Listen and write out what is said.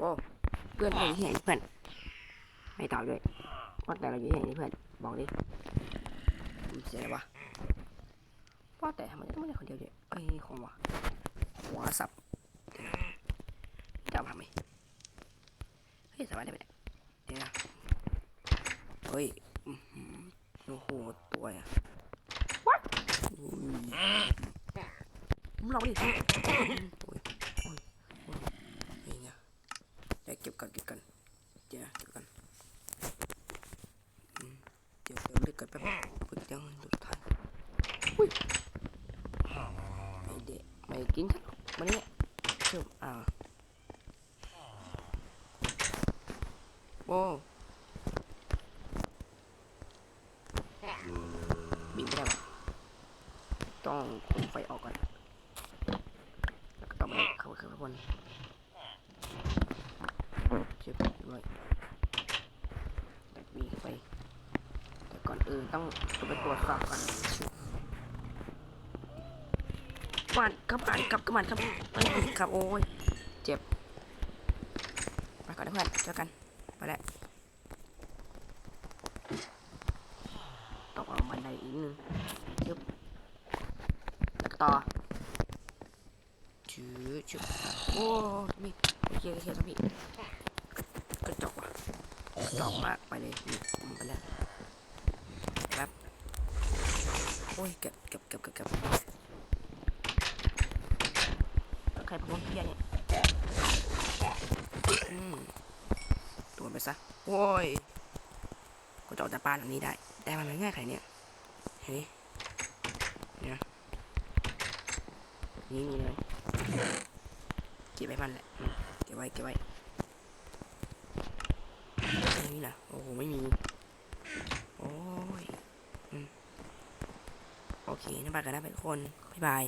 ว้าเพื่อนเราอยู่ที่ไหนเพื่อน ไม่ตอบด้วยว่าแต่เราอยู่ที่ไหนนี่เพื่อน บอกดิอืมเสียอะไรวะว่าแต่ทำไมต้องม่ได้คนเดียวเนี่ยเอ้ของวะหัวสับจะมาทำไมเฮ้ยสบายได้ไหมเนี่ยเดี๋ยวนะเฮ้ยโอ้โหตัวอะวัดเราดิโอ้ยโอ้ยโอ้ยโอ้ยนี่ไง เดี๋ยวเก็บก่อนเก็บก่อนเดี๋ยวเก็บก่อนอืมเดี๋ยวเดี๋ยวเลือกก่อนแป๊บเพื่อจะดูทันอุ้ยไม่เด็ไม่กินฉันหรอกวันนี้เชื่อมอ่าโว้บินไม่ได้วะต้องคุมไฟออกก่อนแล้วก็ต้องไปเข้าไปข้างบนเชื่อมด้วยแบบนี้ ไป แต่ก่อนอื่นต้องไปตรวจสอบก่อนกวานครับอ่านครับกระมันครับเอ้ยครับโอ้ยเจ็บไปก่อนนะเพื่อนเจอกันไปแล้วต้องเอาบันไดอีกนึงชึบแล้วก็ต่อชือชึบโอ้มีโอเคโอเคครับพี่กระจกว่ะ กระจกมากไปเลยนี่ผมไปแล้วครับโอ้ยเก็บเก็บเก็บเก็บเก็บใครพกเพี้ยเนี่ยอืมตัวไปซะโอ้ยก็จะออกจากบ้านหลังนี้ได้ แต่มันไม่ง่ายใครเนี่ยเฮ้ยเนี่ยนี่นี่เลยเก็บไว้มันแหละอืมเก็บไว้เก็บไว้ นี่นะโอ้โหไม่มี โอ้ยอโอเคนะบายกันนะทุกคน บ๊ายบาย